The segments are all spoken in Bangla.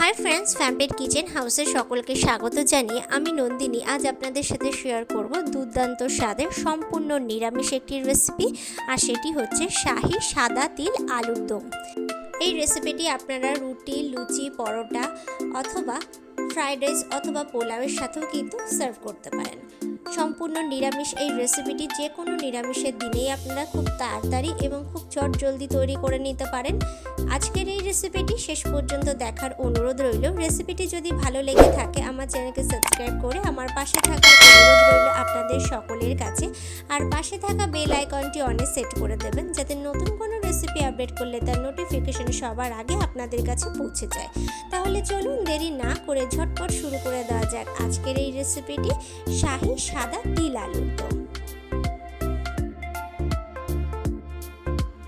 হাই ফ্রেন্ডস ফ্যাম্পেড কিচেন হাউসে সকলকে স্বাগত জানিয়ে আমি নন্দিনী। আজ আপনাদের সাথে শেয়ার করব দুর্দান্ত স্বাদের সম্পূর্ণ নিরামিষ একটি রেসিপি আর সেটি হচ্ছে শাহি সাদা তিল আলুর দম। এই রেসিপিটি আপনারা রুটি, লুচি, পরোটা অথবা ফ্রাইড রাইস অথবা পোলাওয়ের সাথেও কিন্তু সার্ভ করতে পারেন। সম্পূর্ণ নিরামিষ এই রেসিপিটি যে কোনো নিরামিষের দিনেই আপনারা খুব তাড়াতাড়ি এবং খুব চট জলদি তৈরি করে নিতে পারেন। আজকের এই রেসিপিটি শেষ পর্যন্ত দেখার অনুরোধ রইল। রেসিপিটি যদি ভালো লেগে থাকে, আমার চ্যানেলকে সাবস্ক্রাইব করে আমার পাশে থাকার অনুরোধ রইল। আপনাদের সকলের কাছে। আর পাশে থাকা বেল আইকনটি অনে সেট করে দেবেন, যাতে নতুন কোনো রেসিপি আপডেট করলে তার নোটিফিকেশন সবার আগে আপনাদের কাছে পৌঁছে যায়। তাহলে চলুন দেরি না করে ঝটপট শুরু করে দেওয়া যাক আজকের এই রেসিপিটি শাহি সাদা তিল আলুর দম।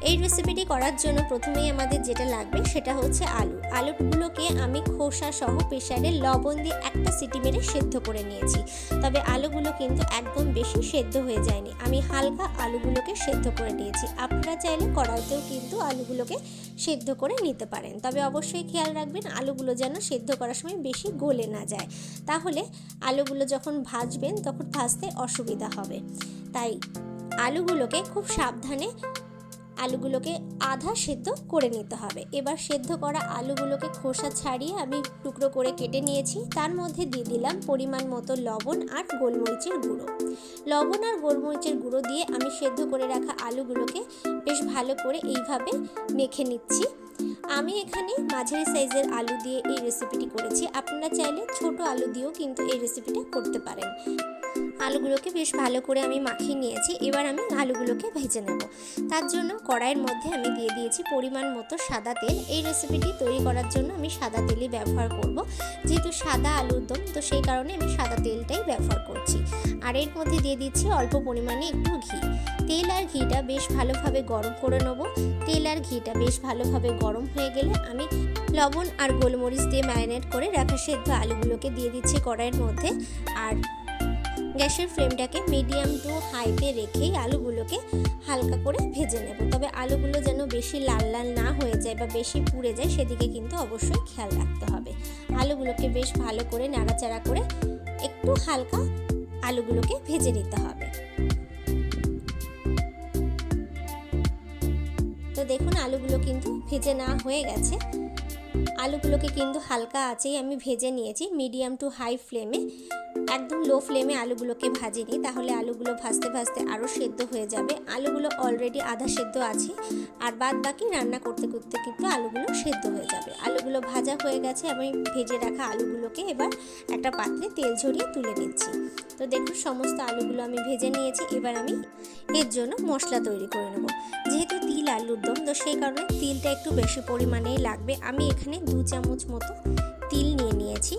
এই রেসিপিটি করার জন্য প্রথমেই আমাদের যেটা লাগবে সেটা হচ্ছে আলু। আলুগুলোকে আমি খোসা সহ প্রেশারে লবণ দিয়ে একটা সিটি মেরে সেদ্ধ করে নিয়েছি। তবে আলুগুলো কিন্তু একদম বেশি সেদ্ধ হয়ে যায়নি। আমি হালকা আলুগুলোকে সেদ্ধ করে নিয়েছি। আপনারা চাইলে কড়াইতেও কিন্তু আলুগুলোকে সেদ্ধ করে নিতে পারেন। তবে অবশ্যই খেয়াল রাখবেন, আলুগুলো যেন সেদ্ধ করার সময় বেশি গলে না যায়। তাহলে আলুগুলো যখন ভাজবেন, তখন ভাজতে অসুবিধা হবে। তাই আলুগুলোকে খুব সাবধানে আলুগুলোকে আধা সেদ্ধ করে নিতে হবে। এবার সেদ্ধ করা আলুগুলোকে খোসা ছাড়িয়ে আমি টুকরো করে কেটে নিয়েছি। তার মধ্যে দিয়ে দিলাম পরিমাণ মতো লবণ আর গোলমরিচের গুঁড়ো। লবণ আর গোলমরিচের গুঁড়ো দিয়ে আমি সেদ্ধ করে রাখা আলুগুলোকে বেশ ভালো করে এইভাবে মেখে নিচ্ছি। আমি এখানে মাঝারি সাইজের আলু দিয়ে এই রেসিপিটি করেছি। আপনারা চাইলে ছোট আলু দিয়েও কিন্তু এই রেসিপিটা করতে পারেন। আলুগুলোকে বেশ ভালো করে আমি মাখিয়ে নিয়েছি। এবার আমি আলুগুলোকে ভেজে নেব। তার জন্য কড়াইয়ের মধ্যে আমি দিয়ে দিয়েছি পরিমাণ মতো সাদা তেল। এই রেসিপিটি তৈরি করার জন্য আমি সাদা তেলই ব্যবহার করব। যেহেতু সাদা আলুর দম, তো সেই কারণে আমি সাদা তেলটাই ব্যবহার করছি। আর এর মধ্যে দিয়ে দিচ্ছি অল্প পরিমাণে একটু ঘি। তেল আর ঘিটা বেশ ভালোভাবে গরম করে নেব। তেল আর ঘিটা বেশ ভালোভাবে গরম হয়ে গেলে আমি লবণ আর গোলমরিচ দিয়ে ম্যারিনেট করে রাখা সেদ্ধ আলুগুলোকে দিয়ে দিচ্ছি কড়াইয়ের মধ্যে। আর গ্যাসের ফ্লেমটাকে মিডিয়াম টু হাইতে রেখেই আলুগুলোকে হালকা করে ভেজে নেব। তবে আলুগুলো যেন বেশি লাল লাল না হয়ে যায় বা বেশি পুড়ে যায়, সেদিকে কিন্তু অবশ্যই খেয়াল রাখতে হবে। আলুগুলোকে বেশ ভালো করে নাড়াচাড়া করে একটু হালকা আলুগুলোকে ভেজে নিতে হবে। তো দেখুন, আলুগুলো কিন্তু ভেজে না হয়ে গেছে। আলুগুলোকে কিন্তু হালকা আছেই আমি ভেজে নিয়েছি, মিডিয়াম টু হাই ফ্লেমে। একদম লো ফ্লেমে আলুগুলোকে ভাজিনি তাহলে আলুগুলো ভাজতে ভাজতে আরও সেদ্ধ হয়ে যাবে। আলুগুলো অলরেডি আধা সেদ্ধ আছে, আর বাদ বাকি রান্না করতে করতে কিন্তু আলুগুলো সেদ্ধ হয়ে যাবে। আলুগুলো ভাজা হয়ে গেছে, আমি ভেজে রাখা আলুগুলোকে এবার একটা পাত্রে তেল ঝরিয়ে তুলে নিচ্ছি। তো দেখুন, সমস্ত আলুগুলো আমি ভেজে নিয়েছি, এবার আমি এর জন্য মশলা তৈরি করে নেব। যেহেতু তিল আলুর দম, তো সেই কারণে তিলটা একটু বেশি পরিমাণেই লাগবে। আমি এখানে দু চামচ মতো তিল নিয়ে নিয়েছি,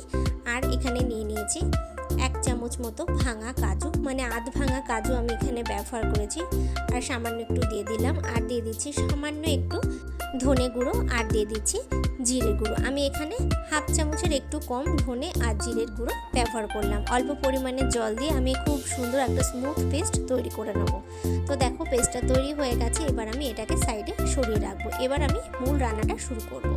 আর এখানে নিয়ে নিয়েছি চামচ মতো ভাঙা কাজু মানে আধ ভাঙা কাজু আমি এখানে ব্যবহার করেছি। আর সামান্য একটু দিয়ে দিলাম, আর দিয়ে দিচ্ছি সামান্য একটু ধনে গুঁড়ো, আর দিয়ে দিচ্ছি জিরে গুঁড়ো। আমি এখানে হাফ চামচের একটু কম ধনে আর জিরের গুঁড়ো ব্যবহার করলাম। অল্প পরিমাণে জল দিয়ে আমি খুব সুন্দর একটা স্মুথ পেস্ট তৈরি করে নেব। তো দেখো পেস্টটা তৈরি হয়ে গেছে, এবার আমি এটাকে সাইডে সরিয়ে রাখব। এবার আমি মূল রান্নাটা শুরু করব।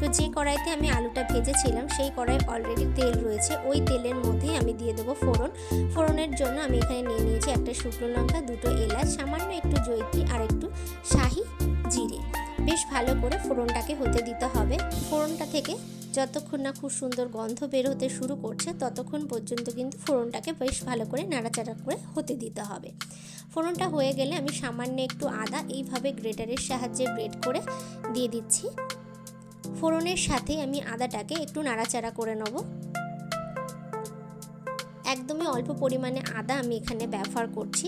তো যে কড়াইতে আমি আলুটা ভেজেছিলাম, সেই কড়াই অলরেডি তেল রয়েছে। ওই তেলের মধ্যেই আমি দিয়ে দেবো ফোড়ন। ফোড়নের জন্য আমি এখানে নিয়ে নিয়েছি একটা শুকনো লঙ্কা, দুটো এলাচ, সামান্য একটু জৈত্রী আর একটু শাহি জিরে। বেশ ভালো করে ফোড়নটাকে হতে দিতে হবে। ফোড়নটা থেকে যতক্ষণ না খুব সুন্দর গন্ধ বের হতে শুরু করছে, ততক্ষণ পর্যন্ত কিন্তু ফোড়নটাকে বেশ ভালো করে নাড়াচাড়া করে হতে দিতে হবে। ফোড়নটা হয়ে গেলে আমি সামান্য একটু আদা, এইভাবে গ্রেটারের সাহায্যে গ্রেট করে দিয়ে দিচ্ছি। ফোড়নের সাথে আমি আদাটাকে একটু নাড়াচাড়া করে নেব। একদমই অল্প পরিমাণে আদা আমি এখানে ব্যবহার করছি।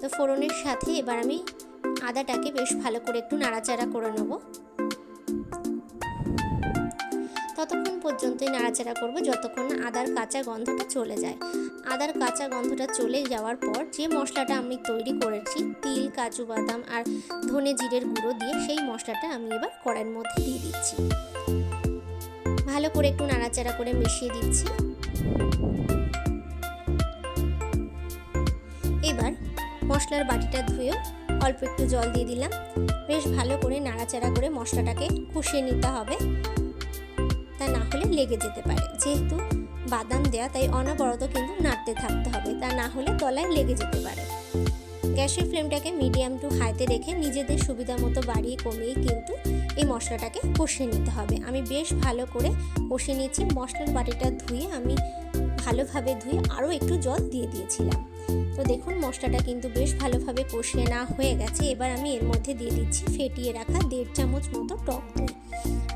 তো ফোড়নের সাথে এবার আমি আদাটাকে বেশ ভালো করে একটু নাড়াচাড়া করে নেব। ততক্ষণ পর্যন্তই নাড়াচাড়া করব যতক্ষণ আদার কাঁচা গন্ধটা চলে যায়। আদার কাঁচা গন্ধটা চলে যাওয়ার পর যে মশলাটা আমি তৈরি করেছি, তিল, কাজু বাদাম আর ধনে জিরের গুঁড়ো দিয়ে সেই মশলাটা আমি এবার কড়াইয়ের মধ্যে দিয়ে দিচ্ছি। ভালো করে একটু নাড়াচাড়া করে মিশিয়ে দিচ্ছি। এবার মশলার বাটিটা ধুয়েও অল্প একটু জল দিয়ে দিলাম। বেশ ভালো করে নাড়াচাড়া করে মশলাটাকে কষিয়ে নিতে হবে। তা না হলে লেগে যেতে পারে। যেহেতু বাদাম দেওয়া তাই অনবরত কিন্তু নাড়তে থাকতে হবে। তা না হলে তলায় লেগে যেতে পারে। গ্যাসের ফ্লেমটাকে মিডিয়াম টু হাইতে রেখে নিজেদের সুবিধা মতো বাড়িয়ে কমিয়ে কিন্তু এই মশলাটাকে কষিয়ে নিতে হবে। আমি বেশ ভালো করে কষিয়ে নিয়েছি। মশলার বাটিটা ধুয়ে আমি ভালোভাবে ধুয়ে আরও একটু জল দিয়ে দিয়েছিলাম। তো দেখুন, মশলাটা কিন্তু বেশ ভালোভাবে কষিয়ে না হয়ে গেছে। এবার আমি এর মধ্যে দিয়ে দিচ্ছি ফেটিয়ে রাখা দেড় চামচ মতো টক দই।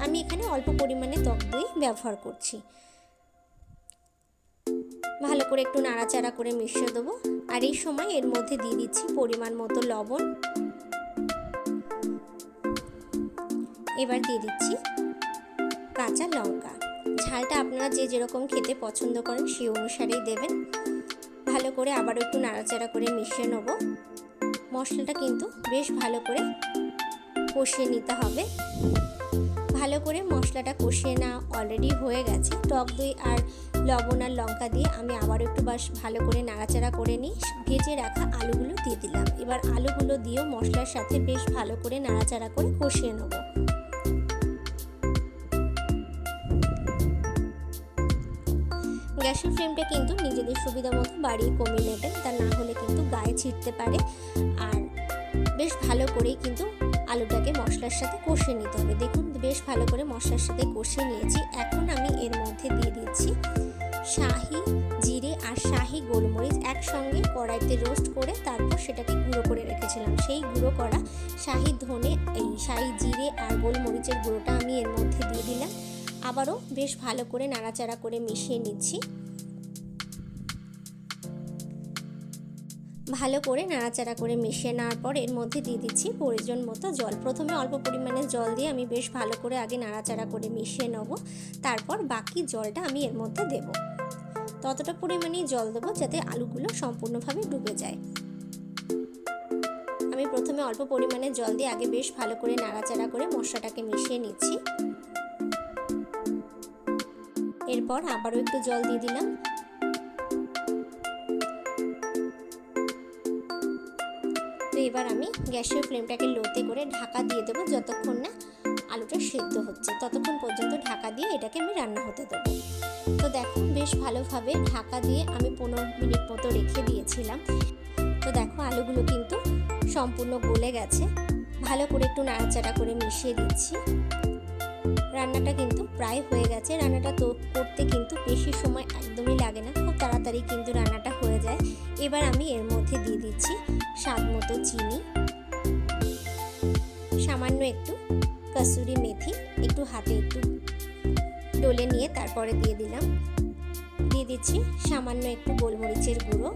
আমি এখানে অল্প পরিমাণে টক দই ব্যবহার করছি। ভালো করে একটু নাড়াচাড়া করে মিশিয়ে দেবো। আর এই সময় এর মধ্যে দিয়ে দিচ্ছি পরিমাণ মতো লবণ। এবার দিয়ে দিচ্ছি কাঁচা লঙ্কা। ঝালটা আপনারা যে যেরকম খেতে পছন্দ করেন সেই অনুসারেই দেবেন। ভালো করে আবারও একটু নাড়াচাড়া করে মিশিয়ে নেব। মশলাটা কিন্তু বেশ ভালো করে কষিয়ে নিতে হবে। ভালো করে মশলাটা কষিয়ে না অলরেডি হয়ে গেছে। টক দই আর লবণ আর লঙ্কা দিয়ে আমি আবার একটু বাস ভালো করে নাড়াচাড়া করে নিই। ভেজে রাখা আলুগুলো দিয়ে দিলাম। এবার আলুগুলো দিয়েও মশলার সাথে বেশ ভালো করে নাড়াচাড়া করে কষিয়ে নেব। গ্যাসের ফ্লেমটা কিন্তু নিজেদের সুবিধা মতো বাড়িয়ে কমিয়ে নেবেন। তা না হলে কিন্তু গায়ে ছিটতে পারে। আর বেশ ভালো করেই কিন্তু আলুটাকে মশলার সাথে কষিয়ে নিতে হবে। দেখুন, বেশ ভালো করে মশলার সাথে কষিয়ে নিয়েছি। এখন আমি এর মধ্যে দিয়ে দিচ্ছি শাহি জিরে আর শাহি গোলমরিচ একসঙ্গে কড়াইতে রোস্ট করে তারপর সেটাকে গুঁড়ো করে রেখেছিলাম। সেই গুঁড়ো করা শাহি ধনে, এই শাহি জিরে আর গোলমরিচের গুঁড়োটা আমি এর মধ্যে দিয়ে দিলাম। আবারও বেশ ভালো করে নাড়াচাড়া করে মিশিয়ে নিচ্ছি। ভালো করে নাড়াচাড়া করে মিশিয়ে নেওয়ার পর এর মধ্যে দিয়ে দিচ্ছি প্রয়োজন মতো জল। প্রথমে অল্প পরিমাণে জল দিয়ে আমি বেশ ভালো করে আগে নাড়াচাড়া করে মিশিয়ে নেব। তারপর বাকি জলটা আমি এর মধ্যে দেব। ততটা পরিমাণেই জল দেবো যাতে আলুগুলো সম্পূর্ণভাবে ডুবে যায়। আমি প্রথমে অল্প পরিমাণে জল দিয়ে আগে বেশ ভালো করে নাড়াচাড়া করে মশলাটাকে মিশিয়ে নিচ্ছি। এরপর আবারও একটু জল দিয়ে দিলাম। তো এবার আমি গ্যাসের ফ্লেমটাকে লোতে করে ঢাকা দিয়ে দেবো যতক্ষণ না আলুটা সেদ্ধ হচ্ছে। ততক্ষণ পর্যন্ত ঢাকা দিয়ে এটাকে আমি রান্না হতে দেবো। তো দেখো, বেশ ভালোভাবে ঢাকা দিয়ে আমি পনেরো মিনিট মতো রেখে দিয়েছিলাম। তো দেখো, আলুগুলো কিন্তু সম্পূর্ণ গলে গেছে। ভালো করে একটু নাড়াচাড়া করে মিশিয়ে দিচ্ছি। রান্নাটা কিন্তু প্রায় হয়ে গেছে। রান্নাটা তো করতে কিন্তু বেশি সময় একদমই লাগে না। খুব তাড়াতাড়ি কিন্তু রান্নাটা হয়ে যায়। এবার আমি এর মধ্যে দিয়ে দিচ্ছি স্বাদ মতো চিনি। সামান্য একটু কসুরি মেথি। একটু হাতে একটু ডলে নিয়ে তারপরে দিয়ে দিলাম। দিয়ে দিচ্ছি সামান্য একটু গোলমরিচের গুঁড়ো।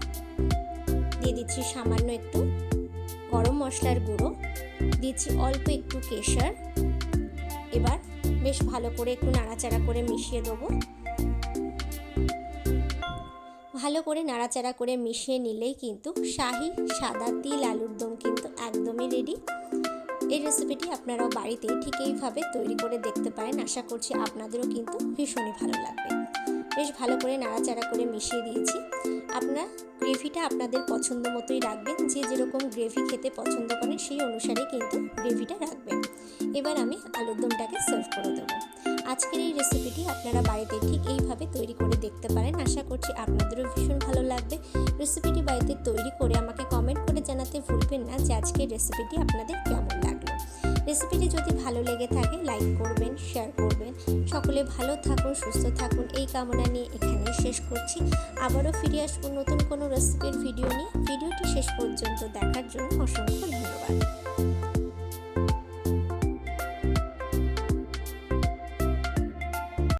দিয়ে দিচ্ছি সামান্য একটু গরম মশলার গুঁড়ো। দিচ্ছি অল্প একটু কেশর। এবার বেশ ভালো করে একটু নাড়াচাড়া করে মিশিয়ে দেবো। ভালো করে নাড়াচাড়া করে মিশিয়ে নিলেই কিন্তু শাহি সাদা তিল আলুর দম কিন্তু একদমই রেডি এই রেসিপিটি আপনারাও বাড়িতে ঠিক এইভাবে তৈরি করে দেখতে পারেন। আশা করছি আপনাদেরও কিন্তু ভীষণই ভালো লাগবে। বেশ ভালো করে নাড়াচাড়া করে মিশিয়ে দিয়েছি। আপনারা গ্রেভিটা আপনাদের পছন্দ মতোই রাখবেন। যে যেরকম গ্রেভি খেতে পছন্দ করেন, সেই অনুসারে কিন্তু গ্রেভিটা রাখবেন। এবার আমি আলুর দমটাকে সার্ভ করে দেবো। আজকের এই রেসিপিটি আপনারা বাড়িতে ঠিক এইভাবে তৈরি করে দেখতে পারেন। আশা করছি আপনাদেরও ভীষণ ভালো লাগবে। রেসিপিটি বাড়িতে তৈরি করে আমাকে কমেন্ট করে জানাতে ভুলবেন না যে আজকের রেসিপিটি আপনাদের কেমন লাগল। রেসিপিটি যদি ভালো লেগে থাকে, লাইক করবেন শেয়ার করবেন। সকলে ভালো থাকুন, সুস্থ থাকুন, এই কামনা নিয়ে এখানে শেষ করছি। আবারও ফিরে আসব নতুন কোনো রেসিপির ভিডিও নিয়ে। ভিডিওটি শেষ পর্যন্ত দেখার জন্য অসংখ্য ধন্যবাদ।